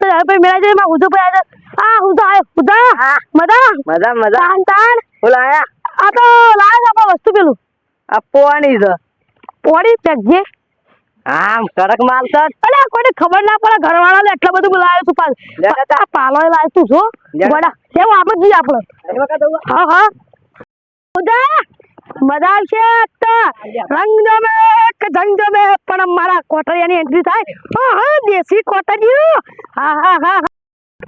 તો હવે મેળા જઈ માં ઉધો પડ્યા આ ઉધો આયો. ઉધા મજા? મજા મજા. તાન તાન. બોલાયા આ તો લાય આપણે વસ્તુ પેલું. આ પોણી છે. પોણી પેકજે. આમ કડક માલ છે. અલે કોઈને ખબર ના પડે ઘરવાળાને એટલો બધું બોલાયો તું. પાલ આ પાલો લાય તું છો. ગોડા કેમ આપણે જઈએ આપણે. હા હા. ઉધા મજા આવશે તો. રંગ જમે કે જંગ જમે પણ મારા કોટરિયાની એન્ટ્રી થાય. હા હા દેશી કોટરિયો હા હા હા હા.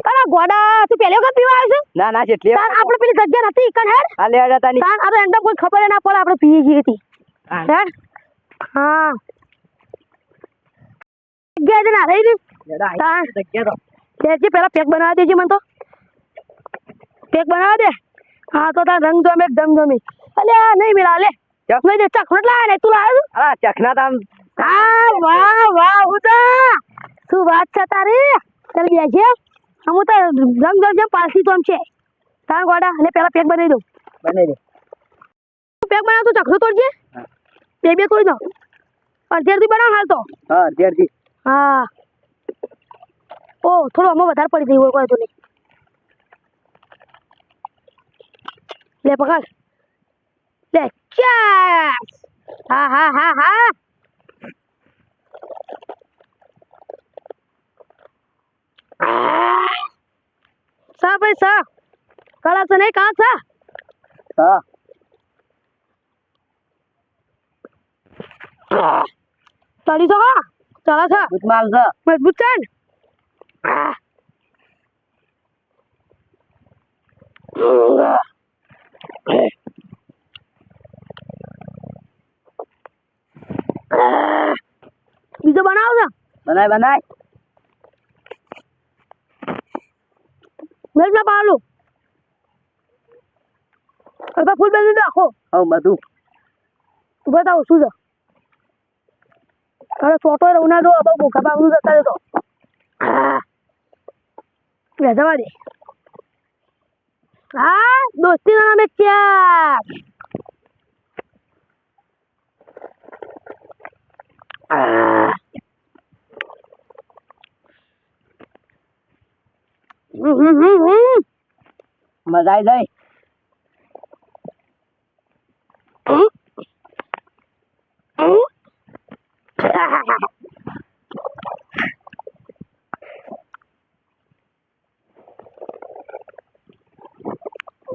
અરે ગોડા તું પહેલી વખત પીવા આવ્યો છે? ના ના જેટલી તાર આપણે પેલી જગ્યા નથી ઈકન હેડ. આ લે જતા ની તાર આ તો એન્ડ કોઈ ખબર ના પડે આપણે પીએ છીએ હતી હેડ. હા. જગ્યા છે ના રહી ને તાર દેજી પેલા પેક બનાવી દેજે મને તો. પેક બનાવી દે. હા તો તાર રંગ જમે દમ જમે અલ્યા નહીં મિલા લે. चष्मे चकवट लाय नाही तुला अरे चकनात आम वाह वाह उदा तू વાત છે તારી ચાલ બે છે હું તો જમ જમ જમ પાસી તો આમ છે તાર ગોડા અને પેલા પેક બનાવી દઉં બનાવી દે પેક બનાવ તો ચકરો તોડજે બે બે તોડી દો અડધી અડધી બનાવ હાલ તો હા અડધી અડધી હા ઓ થોડો આમાં વધારે પડી ગઈ હોય કોઈ તો નહીં લે પકડ લે ચા હા હા હા હા. સા ભાઈ સા. કળા છે નહીં કાં સા હા. તળી તો હા ચાલે છે માલ છે મજબૂત છે ને? બનાય બનાય. મેં ના પાલું અરે ફૂલ બેલ આખો હા. બધું. તું બતાવો શું છે? અરે ચોટો રહું ના દો બહુ ભૂખા પાવું જતા રહેતો જવા દે. હા દોસ્તીના નામે ચેક મજા આવી જાય.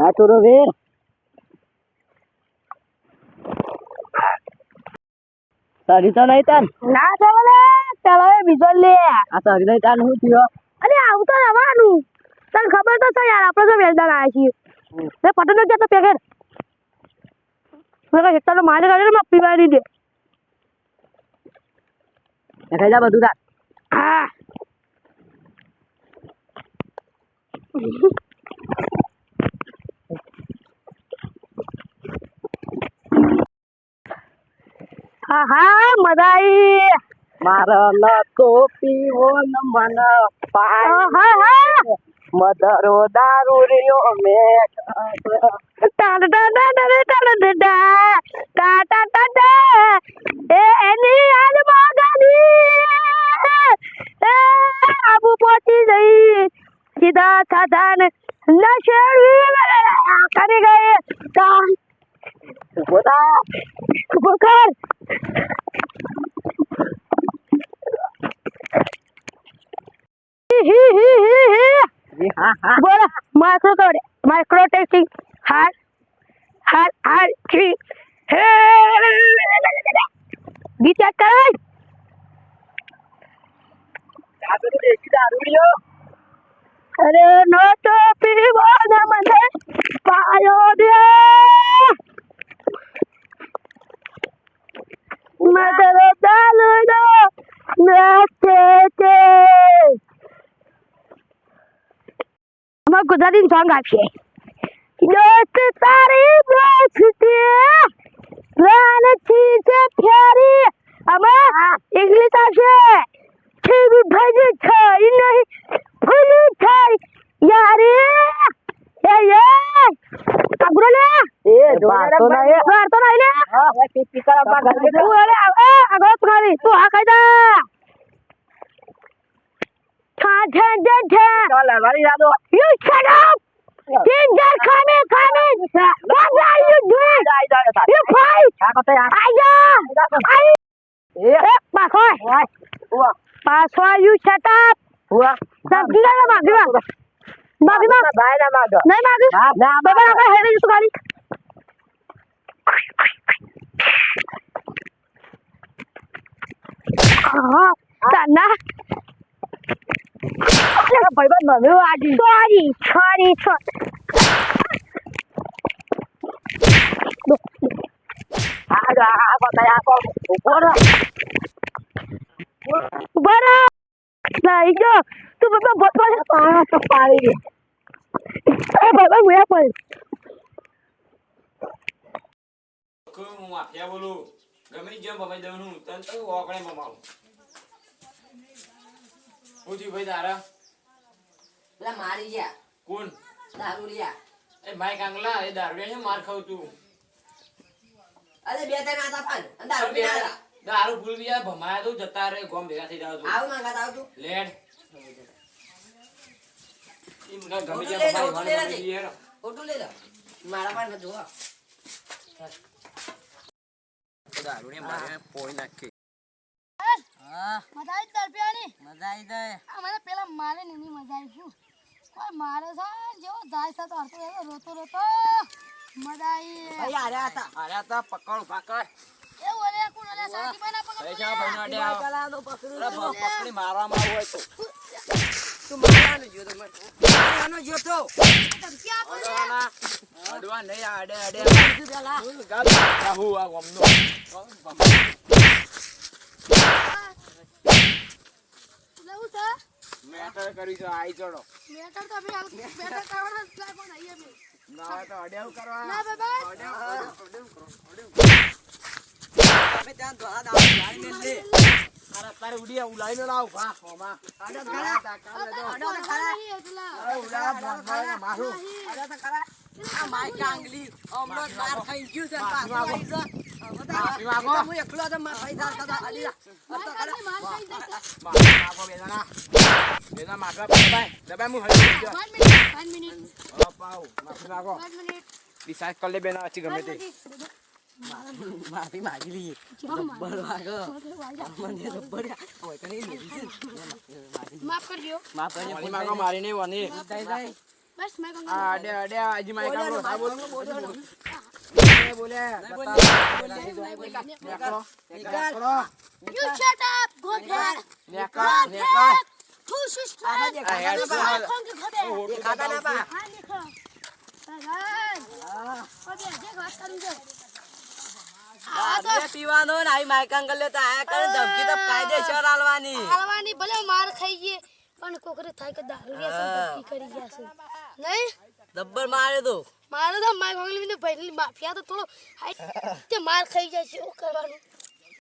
Arturo Ver. તારી તો નહીં તાન. ના ચાલે ચલાવે બીજો લે. આ તારી નહીં તાન હું થયો. અરે આવતો રહેવાનું તને ખબર તો છે યાર આપણે તો વેલદાર આવ્યા છીએ. મે પટનો ક્યાં તો પેકેટ? મેં હેતા નો મારે ગાડી માં પીવાડી દે. દેખાઈ જા બધું તાર હા. હા હા મજા આવી મારો લતો પીવો ન મન પાય હા હા. મધરો દારૂ રહ્યો મે ટાડ ટાડ ટાડ ટાડ ટા ટા ટા ટા એ એની આજ મોગાની એ આબુ પહોંચી જઈ સીધા સાધન નશે બોલો માઇક્રો કોડ માઇક્રો ટેસ્ટિંગ હાર હાર હાર જી હે ગીત યાદ કરાય આ બધું દેશી દારૂ રહ્યો અરે નો તો પીવો ના મને પાયો દે મધરો દાલુડો નાચે છે અમાર ગુજરાતી સોંગ આપીએ. દોસ્ત તારી દોસ્તી રાન છી ફેરી અમે ઇંગ્લિશ આવશે. છીવી ભજ થઈ નહીં ભૂલી થઈ યારી એ. એ કાગરો લે. એ બાતો ના એ. તો ના લે હા હવે પા ઘર કે તું અરે છે ચાલ લડવાની રાદો You shut up! Ginger coming, coming! What are you doing? You fight! Aya! Ay! A. Eh, Pasoy! Pasoy, you shut up! સમજી ગયા માગીમાં માગીમાં ભાઈ ના માગો નહીં માગી ના ના બાબા આપણે હેરી જઈશું ગાડી. હા. તાના ભાઈબંધ મને આજી સોરી સોરી ગમે જેમ ભમાઈ દઉં તને તો ઓકળે મમાવું હું થયું ભાઈ તારા? પેલા મારી ગયા. કોણ? દારૂ એ ભાઈ કાંગલા એ દારૂ છે માર ખાવ તું? અરે બે ત્રણ આતા પાન દારૂ પીને આલા દારૂ ભૂલ ગયા ભમાયા તો જતા રે ગોમ ભેગા થઈ જાવ તું. આવ માંગા આવ તું લેડ. ઈમ ના ગમી જેમ લઈ લે, ભમાઈ ઓટું લે. લો. મારા પાસે જો દારૂ ને મારે પોઈ નાખી. મજા આવી દરપિયાની મજા આવી જાય મને પેલા મારે ને મજા આવી શું કોઈ મારે છે જેવો જાય છે તો હરતો રોતો રોતો મજા આવી. ભાઈ આર્યા હતા. તા પકડ પકડ એ ઓલે કોણ ઓલે સાથી બના પકડ પૈસા ભાઈ નો અડ્યા પેલાનો પકડું પકડી મારવામાં આવું હોય તો. તું મારવાનો જોતો મને મારવાનો જોતો ધમકી આપો ને. અડવાના. અડવા નહીં પેલા. હું આ ગોમનો લેવું છે? મેટર કરી છો આઈ ચડો. મેટર તો અભી આવું મેટર કરવાના જ લાગો ને આઈએ બી ના તો અડ્યાવ કરવા. ના બાબા. તમે ત્યાં ધોળા દારૂ ગાડી લે. અરે તારે ઉડી ઉલાઈ નો લાવ ભા હોમાં આડો તો ખરા આડો તો ખરા નહીં એટલા અરે ઉલા બોલ મારું. આડો તો ખરા આ માઈ કાંગલી જ બાર ખાઈ ગયું છે પાછું હું એકલો તો મારા પૈસા ખાતા આલી. માર બેદાના બેદા માટલા દબાય દબાય હું હળી ગયો પાંચ મિનિટ પાંચ મિનિટ પાઉ માફી માંગો પાંચ મિનિટ ડિસાઈડ કર લે બેના અચી ગમે તે માફી માગી લઈએ રબ્બર વાગો મને રબ્બર હોય તો નહીં માફ કરજો. માફ કરજો. મારી માંગો મારી નહીં વની થઈ જાય. બસ મેં આ અડે અડે આજી આ બોલ. બોલે. આ ના હા, નીકળો. જે વાત કરું દારૂ પીવાનો ને આવી માઈક અંગલ તો આયા કરે ધમકી તો કાયદેસર આલવાની. હાલવાની ભલે માર ખાઈએ પણ કોકરે થાય કે દારૂ છે ધમકી કરી ગયા છે. નહીં? દબ્બર મારે તો. મારે તો માર ને ભાઈ માફિયા તો થોડો તે માર ખાઈ જાય છે શું કરવાનું.